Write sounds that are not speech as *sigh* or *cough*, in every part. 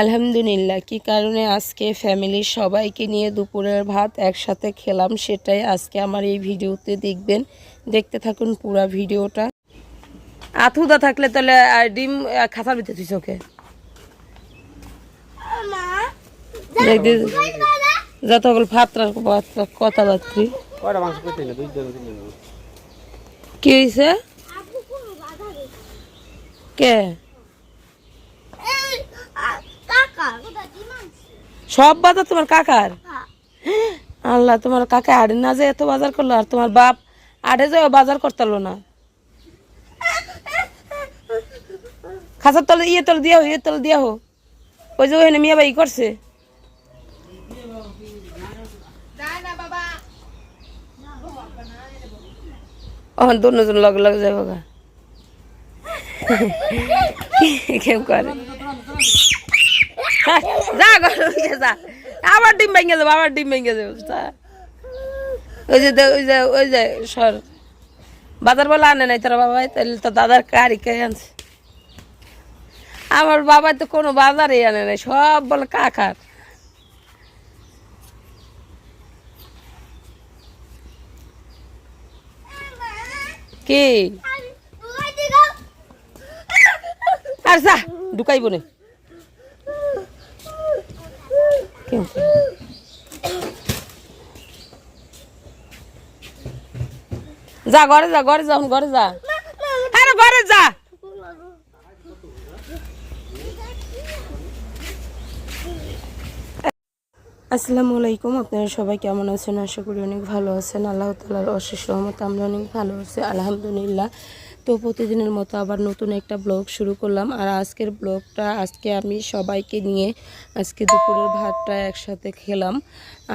আলহামদুলিল্লাহ কি কারণে আজকে ফ্যামিলির সবাইকে নিয়ে দুপুরের ভাত একসাথে খেলাম সেটাই আজকে আমার এই ভিডিওতে দেখবেন। দেখতে থাকুন পুরা ভিডিওটা। আথুদা থাকলে তাহলে আর ডিম খাতার ভিতরে তুই চোখে। যতগুলো ভাতরা কথাবার্তি কি হয়েছে কে? সব বাজার তোমার কাকার? আল্লাহ তোমার কাকা আড়ে না যে এত বাজার করল আর তোমার বাপ আড়ে যে বাজার করতেলো না। খাসার তলে ইয়ে তলে দিয়া হো ইয়ে তলে দিয়া হো। ওই যে ওখানে মিয়া বাই করছে। অহন দুজন লগ লগ যাব গা। *laughs* কেউ করে। হ্যাঁ, যা ঘর যা। আবার ডিম ভেঙে যাব আবার ডিম ভেঙে যাব যা। ওই যে ওই যে ওই যে সর। বাজার বলে আনে নাই তোর বাবাই তাহলে তো দাদার কারি কে আনছে? আমার বাবাই তো কোনো বাজারে আনে নাই সব বলে কাকার। কি? আর যা ঢুকাইব নে। কেউ। যা, ঘরে যা ঘরে যা ঘরে যা। আরে, ঘরে যা। আসসালামু আলাইকুম, আপনারা সবাই কেমন আছেন? আশা করি অনেক ভালো আছেন। আল্লাহ তালার অশেষ রহমত আমরা অনেক ভালো আছি, আলহামদুলিল্লাহ। তো প্রতিদিনের মতো আবার নতুন একটা ব্লগ শুরু করলাম। আর আজকের ব্লগটা, আজকে আমি সবাইকে নিয়ে আজকে দুপুরের ভাতটা একসাথে খেলাম।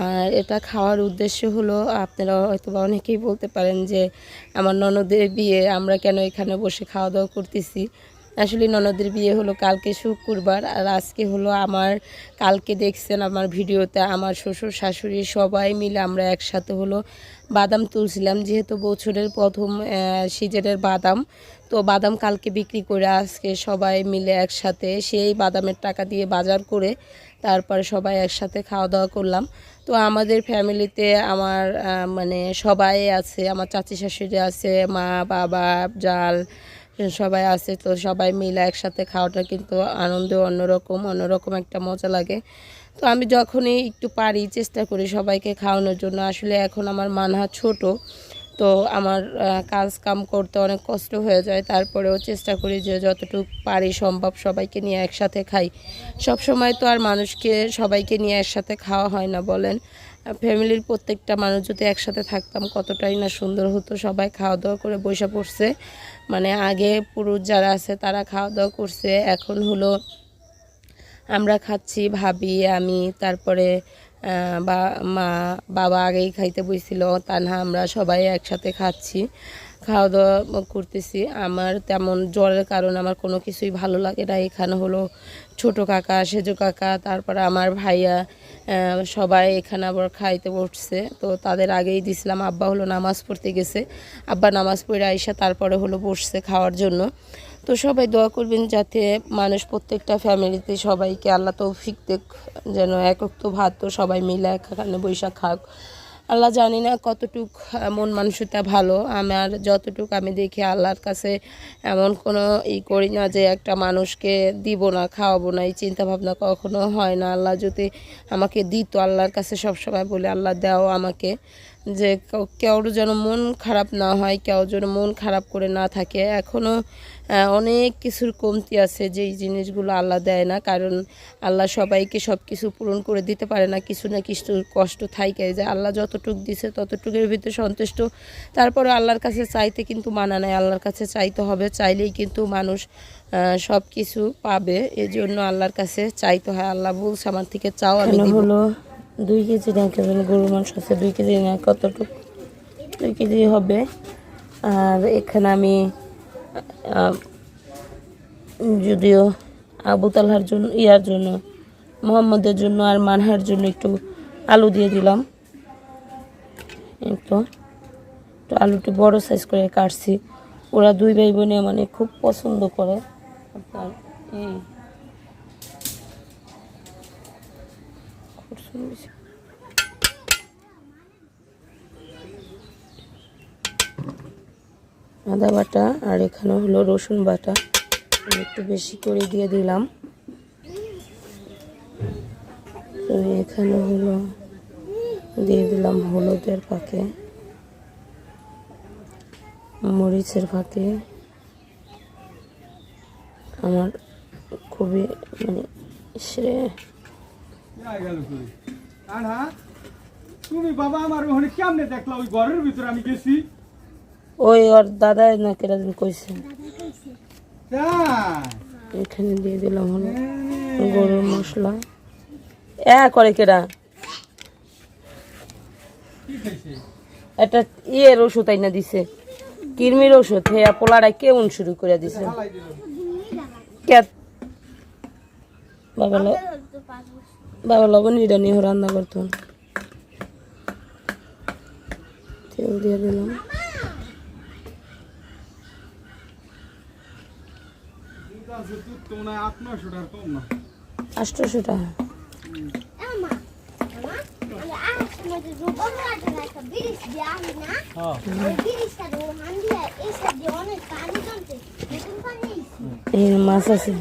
আর এটা খাওয়ার উদ্দেশ্য হলো, আপনারা হয়তো বা অনেকেই বলতে পারেন যে, আমার ননদের বিয়ে, আমরা কেন এখানে বসে খাওয়া দাওয়া করতেছি? আসলে ননদের বিয়ে হলো কালকে শুক্রবার আর আজকে হলো আমার, কালকে দেখছেন আমার ভিডিওতে আমার শ্বশুর শাশুড়ি সবাই মিলে আমরা একসাথে হলো বাদাম তুলছিলাম, যেহেতু বছরের প্রথম সিজনের বাদাম। তো বাদাম কালকে বিক্রি করে আজকে সবাই মিলে একসাথে সেই বাদামের টাকা দিয়ে বাজার করে তারপরে সবাই একসাথে খাওয়া দাওয়া করলাম। তো আমাদের ফ্যামিলিতে আমার মানে সবাই আছে, আমার চাচি শাশুড়ি আছে, মা, বাবা, জাল সবাই আছে, তো সবাই মিলে একসাথে খাওয়াটা কিন্তু আনন্দ অন্যরকম অন্যরকম একটা মজা লাগে। তো আমি যখনই একটু পারি, চেষ্টা করি সবাইকে খাওয়ানোর জন্য। আসলে এখন আমার মানহা ছোট, তো আমার কাজ কাম করতে অনেক কষ্ট হয়ে যায়। তারপরেও চেষ্টা করি যে যতটুকু পারি সম্ভব সবাইকে নিয়ে একসাথে খাই। সব সময় তো আর মানুষকে, সবাইকে নিয়ে একসাথে খাওয়া হয় না বলেন। ফ্যামিলির প্রত্যেকটা মানুষ যদি একসাথে থাকতাম কতটাই না সুন্দর হতো। সবাই খাওয়া দাওয়া করে বসে পড়ছে। মানে আগে পুরুষ যারা আছে তারা খাওয়া দাওয়া করছে। এখন হলো আমরা খাচ্ছি ভাবি, আমি, তারপরে বা, মা, বাবা আগেই খাইতে বইছিল না আমরা সবাই একসাথে খাচ্ছি। খাওয়া দাওয়া করতেছি। আমার তেমন জ্বরের কারণ আমার কোনো কিছুই ভালো লাগে না। এখানে হলো ছোট কাকা, সেজো কাকা, তারপরে আমার ভাইয়া সবাই এখানে আবার খাইতে বসছে। তো তাদের আগেই দিছিলাম, আব্বা হলো নামাজ পড়তে গেছে। আব্বা নামাজ পড়ে আইসা তারপরে হলো বসছে খাওয়ার জন্য। তো সবাই দোয়া করবেন যাতে মানুষ প্রত্যেকটা ফ্যামিলিতে সবাইকে আল্লাহ তৌফিক দেখ, যেন একক তো ভাত তো সবাই মিলে এখানে বৈশাখ খাক। আল্লাহ জানি না কতটুক মন মানসিকতা ভালো। আমার যতটুক আমি দেখি আল্লাহর কাছে এমন কোনো ই করি না যে একটা মানুষকে দিব না, খাওয়াবো না, এই চিন্তা ভাবনা কখনো হয় না। আল্লাহ যদি আমাকে দিত, আল্লাহর কাছে সবসময় বলে, আল্লাহ, দাও আমাকে। যে কেউ- যেন মন খারাপ না হয়, কেউ যেন মন খারাপ করে না থাকে। এখনও অনেক কিছুর কমতি আছে যেই জিনিসগুলো আল্লাহ দেয় না কারণ আল্লাহ সবাইকে সব কিছু পূরণ করে দিতে পারে না কিছু না কিছু কষ্ট থাইকে যে আল্লাহ যতটুক দিছে ততটুকের ভিতরে সন্তুষ্ট। তারপরে আল্লাহর কাছে চাইতে কিন্তু মানা নাই আল্লাহর কাছে চাইতে হবে চাইলেই কিন্তু মানুষ সব কিছু পাবে এজন্য আল্লাহর কাছে চাইতে হয়। আল্লাহ বলছে আমার থেকে চাও আমি হলো দুই কেজি না কেজি গরুর মাংস আছে দুই কেজি না কতটুকু? দুই কেজি হবে। আর এখানে আমি যদিও আবু তালহার জন্য, ইয়ার জন্য, মোহাম্মদের জন্য আর মানহার জন্য একটু আলু দিয়ে দিলাম। তো, একটু আলুটি বড় সাইজ করে কাটছি। ওরা দুই ভাই বোনে মানে খুব পছন্দ করে। আপনার এই রসুন বেশি আদা বাটা আর এখানে হলো রসুন বাটা। একটু বেশি করে দিয়ে দিলাম। এখানে হলো দিয়ে দিলাম হলুদের পাকে, মরিচের ফাঁকে আমার খুবই মানে সে তুমি বাবা আমার ওখানে কেমনে দেখলা? ওই ঘরের ভিতরে আমি গেছি। ওই ওর দাদা না কেরাদিন কইছে। তাই? এখানে দিয়ে দিলাম হলো গরুর মশলা। এ করে কেরা একটা ইয়ের ওষুধ আইনা দিছে কিরমির ওষুধ। হেয়া পোলারাই কেমন শুরু করে দিছে? কে বাবা বাবা লবণ এটা নিয়ে রান্না করতো। তেল দিয়ে দিলাম দুধ আছে দুধ তো মনে হয় আট নয়শো টাকার কম না আষ্টশো টাকা Emma, Emma, আমি আসার সময় যে রূপম রাজা একটা ব্রিজ দিয়ে আনি না হ্যাঁ ওই ব্রিজটা ও হান দিয়ে এই সাইড দিয়ে অনেক পানি জমছে নতুন পানি এই মাছ আছে।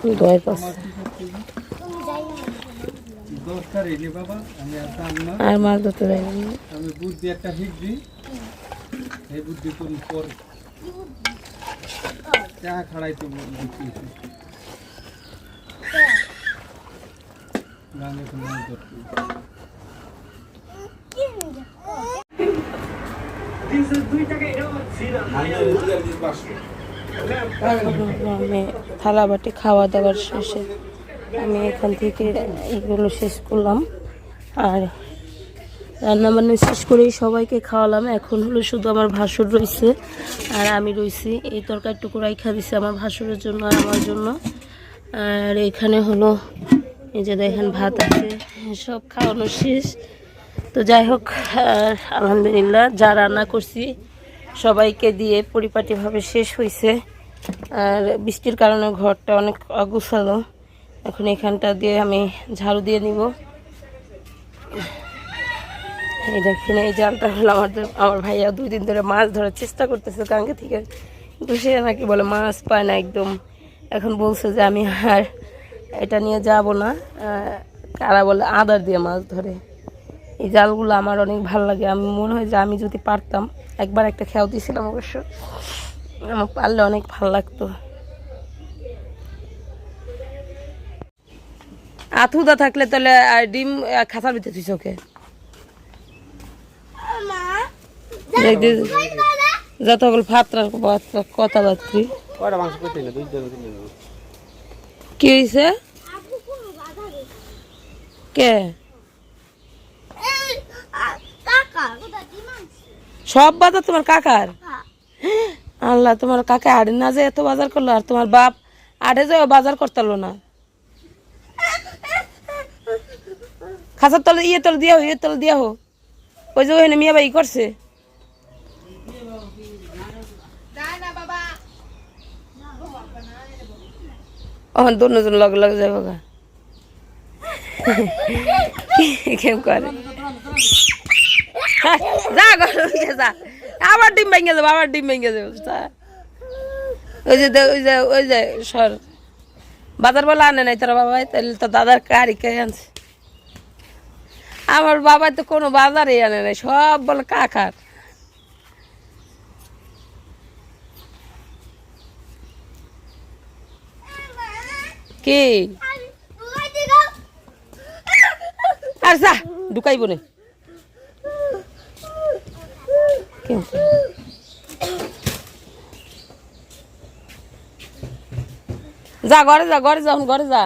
দুই দুই আর মাছ ধরতে আমি দিয়ে একটা শিখছি এই বুদ্ধি পর চা খাড়াইতে করতে আমি থালা বাটি খাওয়া দাওয়ার শেষে আমি এখান থেকে এগুলো শেষ করলাম। আর রান্না বান্না শেষ করেই সবাইকে খাওয়ালাম। এখন হলো শুধু আমার ভাসুর রয়েছে আর আমি রয়েছি এই তরকারিটুকু রাইখা দিছে আমার ভাসুরের জন্য আর আমার জন্য। আর এখানে হলো এই যে দেখেন ভাত আছে, সব খাওয়ানো শেষ। তো যাই হোক আলহামদুলিল্লাহ যা রান্না করছি সবাইকে দিয়ে পরিপাটিভাবে শেষ হয়েছে আর বৃষ্টির কারণে ঘরটা অনেক অগুছালো। এখন এখানটা দিয়ে আমি ঝাড়ু দিয়ে নিব। এই দেখেন, এই জালটা হলো আমাদের আমার ভাইয়া দুই দিন ধরে মাছ ধরার চেষ্টা করতেছে কাঙ্গে থেকে। কিন্তু সে নাকি বলে, মাছ পায় না একদম। এখন বলছে যে, আমি আর এটা নিয়ে যাব না। কারা বলে, আদার দিয়ে মাছ ধরে। এই জালগুলো আমার অনেক ভালো লাগে। আমি মনে হয় যে, আমি যদি পারতাম, একবার একটা খেয়াও দিয়েছিলাম অবশ্য। আমার পারলে অনেক ভালো লাগতো। আথুদা থাকলে তাহলে আর ডিম খাতার ভিতরে তুই চোখে মা যত সকল ফাত্রার কথাবার্তি। কি হয়েছে কে? সব বাজার তোমার কাকার? আল্লাহ তোমার কাকা আড়ে না যে এত বাজার করল আর তোমার বাপ আড়ে যে বাজার করতে পারল না। খাসার তলে ইয়ে তলে দিয়া হো ইয়ে তলে দিয়া হো। ওই যে ওখানে মিয়া বাই করছে। ওখান দুজন লগে লগে যাব গা কেম করে যা উঠে যা আবার ডিম ভেঙে যাব আবার ডিম ভেঙে যাব। ওই যে ওই যে ওই যে সর বাজার বলে আনে নাই তোর বাবা তাহলে তো দাদার কারি কে আনছে আমার বাবা তো কোনো বাজারে আনে নাই সব বলে কাকার কি? আর যা ঢুকাইব না। যা ঘরে যা ঘরে যা এখন ঘরে ঘরে যা।